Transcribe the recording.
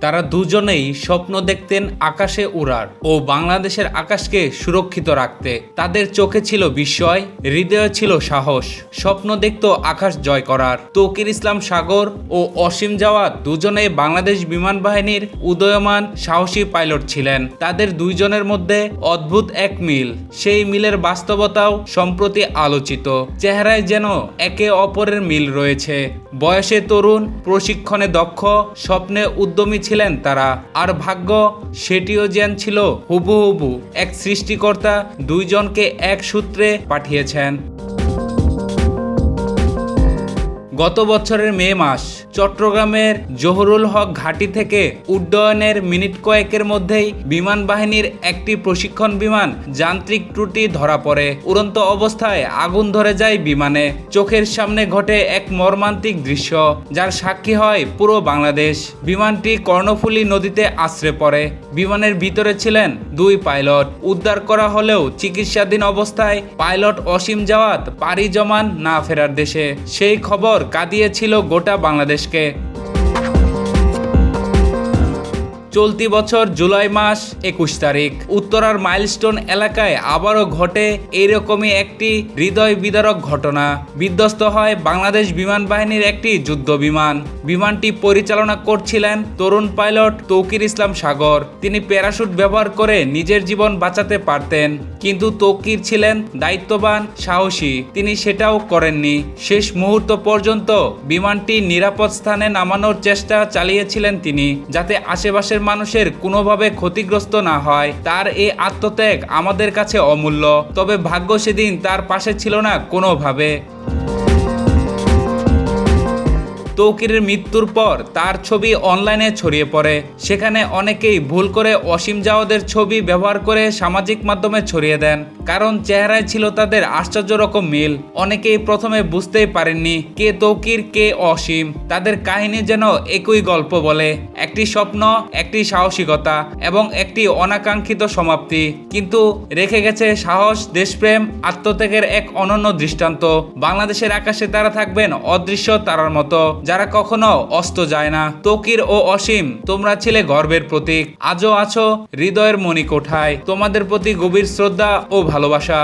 তারা দুজনেই স্বপ্ন দেখতেন আকাশে উড়ার ও বাংলাদেশের আকাশকে সুরক্ষিত রাখতে। তাদের চোখে ছিল বিস্ময়, হৃদয়ে ছিল সাহস। স্বপ্ন দেখত আকাশ জয় করার। তৌকির ইসলাম সাগর ও অসীম জাওয়াত দুজনেই বাংলাদেশ বিমান বাহিনীর উদয়মান, সাহসী পাইলট ছিলেন। তাদের দুইজনের মধ্যে অদ্ভুত এক মিল। সেই মিলের বাস্তবতাও সম্প্রতি আলোচিত। চেহারায় যেন একে অপরের মিল রয়েছে। বয়সে তরুণ, প্রশিক্ষণে দক্ষ, স্বপ্নে উদ্যমী ছিলেন তারা। আর ভাগ্য, সেটিও যেন ছিল হুবুহুবু এক সৃষ্টিকর্তা দুইজনকে এক সূত্রে পাঠিয়েছেন। গত বছরের মে মাস চট্টগ্রামের জহুরুল হক ঘাঁটি থেকে উড্ডয়নের মিনিট কয়েকের মধ্যেই বিমান বাহিনীর একটি প্রশিক্ষণ বিমান যান্ত্রিক ত্রুটি ধরা পড়ে। উড়ন্ত অবস্থায় আগুন ধরে যায় বিমানে। চোখের সামনে ঘটে এক মর্মান্তিক দৃশ্য, যার সাক্ষী হয় পুরো বাংলাদেশ। বিমানটি কর্ণফুলী নদীতে আশ্রে পড়ে। বিমানের ভিতরে ছিলেন দুই পাইলট। উদ্ধার করা হলেও চিকিৎসাধীন অবস্থায় পাইলট অসীম জাওয়াত পাড়ি জমান না ফেরার দেশে। সেই খবর কাঁদিয়েছিল গোটা que চলতি বছর জুলাই মাস একুশ তারিখ। উত্তরার মাইলস্টোন এলাকায় আবারও ঘটে এইরকমই একটি হৃদয় বিদারক ঘটনা। বিধ্বস্ত হয় বাংলাদেশ বিমান বাহিনীর একটি যুদ্ধ বিমান। বিমানটি পরিচালনা করছিলেন তরুণ পাইলট তৌকির ইসলাম সাগর। তিনি প্যারাশুট ব্যবহার করে নিজের জীবন বাঁচাতে পারতেন, কিন্তু তৌকির ছিলেন দায়িত্ববান, সাহসী। তিনি সেটাও করেননি। শেষ মুহূর্ত পর্যন্ত বিমানটি নিরাপদ স্থানে নামানোর চেষ্টা চালিয়েছিলেন তিনি, যাতে আশেপাশের মানুষের কোনোভাবে ক্ষতিগ্রস্ত না হয়, তার এই আত্মত্যাগ আমাদের কাছে অমূল্য। তবে ভাগ্য সেদিন তার পাশে ছিল না কোনোভাবে। তৌকিরের মৃত্যুর পর তার ছবি অনলাইনে ছড়িয়ে পড়ে। সেখানে অনেকেই ভুল করে অসীম জাওয়াদের ছবি ব্যবহার করে সামাজিক মাধ্যমে ছড়িয়ে দেন। কারণ চেহারায় ছিল তাদের আশ্চর্য রকম মিল। অনেকেই প্রথমে বুঝতেই পারেননি কে তৌকির, কে অসীম। তাদের কাহিনী যেন একই গল্প বলে। একটি স্বপ্ন, একটি সাহসিকতা এবং একটি অনাকাঙ্ক্ষিত সমাপ্তি। কিন্তু রেখে গেছে সাহস, দেশপ্রেম, আত্মত্যাগের এক অনন্য দৃষ্টান্ত। বাংলাদেশের আকাশে তারা থাকবেন অদৃশ্য তারার মতো। যারা কখনো অস্ত যায় না। তকির ও অসীম, তোমরা ছিলে গর্বের প্রতীক। আজও আছো হৃদয়ের মণিকোঠায়। তোমাদের প্রতি গভীর শ্রদ্ধা ও ভালোবাসা।